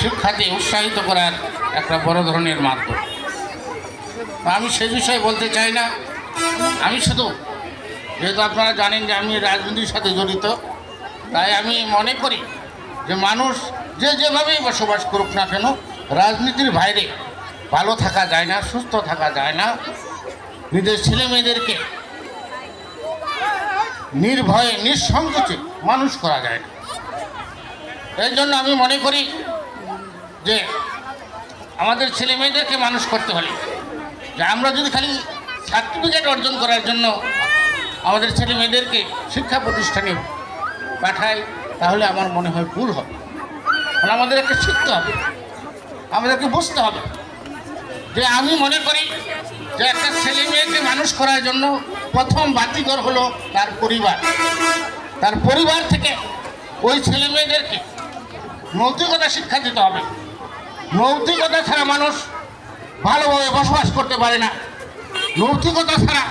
শিক্ষাতে উৎসাহিত করার একটা বড় ধরনের মাধ্যম। আমি সে বিষয়ে বলতে চাই না। আমি শুধু, যেহেতু আপনারা জানেন যে আমি রাজনীতির সাথে জড়িত, তাই আমি মনে করি যে মানুষ যে যেভাবেই বসবাস করুক না কেন, রাজনীতির বাইরে ভালো থাকা যায় না, সুস্থ থাকা যায় না। নিজের ছেলে মেয়েদেরকে নির্ভয়ে, নিঃসংকোচে মানুষ করা যায় না। এই জন্য আমি মনে করি যে আমাদের ছেলে মেয়েদেরকে মানুষ করতে হলে, যে আমরা যদি খালি সার্টিফিকেট অর্জন করার জন্য আমাদের ছেলে মেয়েদেরকে শিক্ষা প্রতিষ্ঠানে পাঠাই, তাহলে আমার মনে হয় ভুল হবে। কারণ আমাদেরকে শিখতে হবে, আমাদেরকে বুঝতে হবে। যে আমি মনে করি যে একটা ছেলে মেয়েকে মানুষ করার জন্য প্রথম বাতিঘর হলো তার পরিবার। তার পরিবার থেকে ওই ছেলে মেয়েদেরকে নৈতিকতা শিক্ষা দিতে হবে। নৈতিকতা ছাড়া মানুষ ভালোভাবে বসবাস করতে পারে না। নৈতিকতা ছাড়া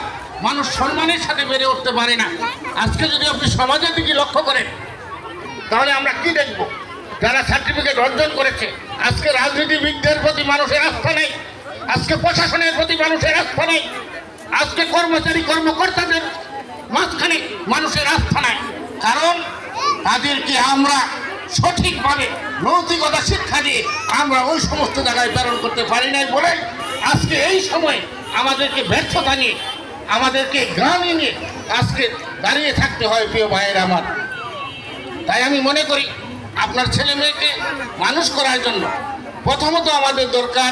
মানুষ সম্মানের সাথে বেড়ে উঠতে পারে না। আজকে যদি আপনি সমাজের দিকে লক্ষ্য করেন, তাহলে আমরা কি দেখব? যারা সার্টিফিকেট অর্জন করেছে, আজকে রাজনীতিবিদদের প্রতি মানুষের আস্থা নেই, আজকে প্রশাসনের প্রতি মানুষের আস্থা নেই, আজকে কর্মচারী কর্মকর্তাদের মাঝখানে মানুষের আস্থা নাই। কারণ তাদেরকে আমরা সঠিকভাবে নৈতিকতা শিক্ষা দিয়ে আমরা ওই সমস্ত জায়গায় প্রেরণ করতে পারি নাই বলে আজকে এই সময় আমাদেরকে ব্যর্থতা নিয়ে, আমাদেরকে গ্রামে নিয়ে আজকে দাঁড়িয়ে থাকতে হয় প্রিয় ভাইয়ের আমার। তাই আমি মনে করি আপনার ছেলে মেয়েকে মানুষ করার জন্য প্রথমত আমাদের দরকার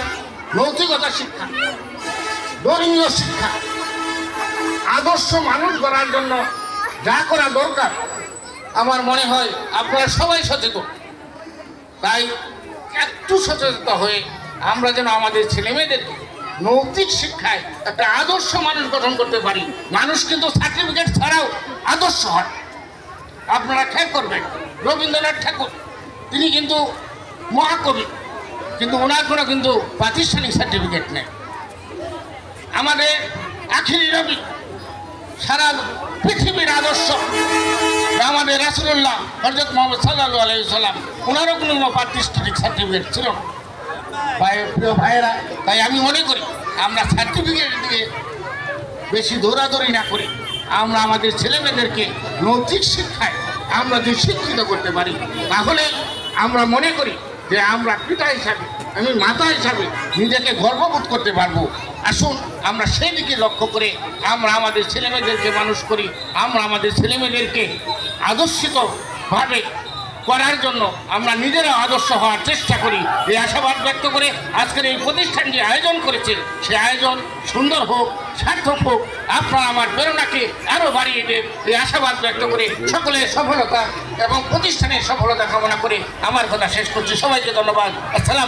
নৈতিকতা শিক্ষা ধর্মীয় শিক্ষা, আদর্শ মানুষ গড়ার জন্য যা করা দরকার আমার মনে হয় আপনারা সবাই সচেতন। তাই একটু সচেতন হয়ে আমরা যেন আমাদের ছেলে মেয়েদেরকে নৈতিক শিক্ষায় একটা আদর্শ মানুষ গঠন করতে পারি। মানুষ কিন্তু সার্টিফিকেট ছাড়াও আদর্শ হয়। আপনারা খেয়াল করবেন, রবীন্দ্রনাথ ঠাকুর, তিনি কিন্তু মহাকবি, কিন্তু ওনার কোনো কিন্তু প্রাতিষ্ঠানিক সার্টিফিকেট নেই। আমাদের আখিরি রবি, সারা পৃথিবীর আদর্শ। আমাদের রাসুল্লাহ হজরত মোহাম্মদ সাল্লাহ আলাই সাল্লাম ওনারও কোনো প্রাতিষ্ঠানিক সার্টিফিকেট ছিল? না ভাই, প্রিয় ভাইয়েরা, তাই আমি মনে করি আমরা সার্টিফিকেট দিয়ে বেশি দৌড়াদৌড়ি না করে আমরা আমাদের ছেলেমেয়েদেরকে নৈতিক শিক্ষায় আমরা যদি শিক্ষিত করতে পারি। তাহলে আমরা মনে করি যে আমরা পিতা হিসাবে, আমি মাতা হিসাবে নিজেকে গর্ববোধ করতে পারব। আসুন আমরা সেই দিকে লক্ষ্য করে আমরা আমাদের ছেলেমেয়েদেরকে মানুষ করি, আমরা আমাদের ছেলেমেয়েদেরকে আদর্শিতভাবে করার জন্য আমরা নিজেরা আদর্শ হওয়ার চেষ্টা করি। এই আশাবাদ ব্যক্ত করে আজকের এই প্রতিষ্ঠান যে আয়োজন করেছে, সে আয়োজন সুন্দর হোক, সার্থক হোক, আপনারা আমার প্রেরণাকে আরও বাড়িয়ে দেন। এই আশাবাদ ব্যক্ত করে সকলের সফলতা এবং প্রতিষ্ঠানের সফলতা কামনা করে আমার কথা শেষ করছি। সবাইকে ধন্যবাদ। আসসালাম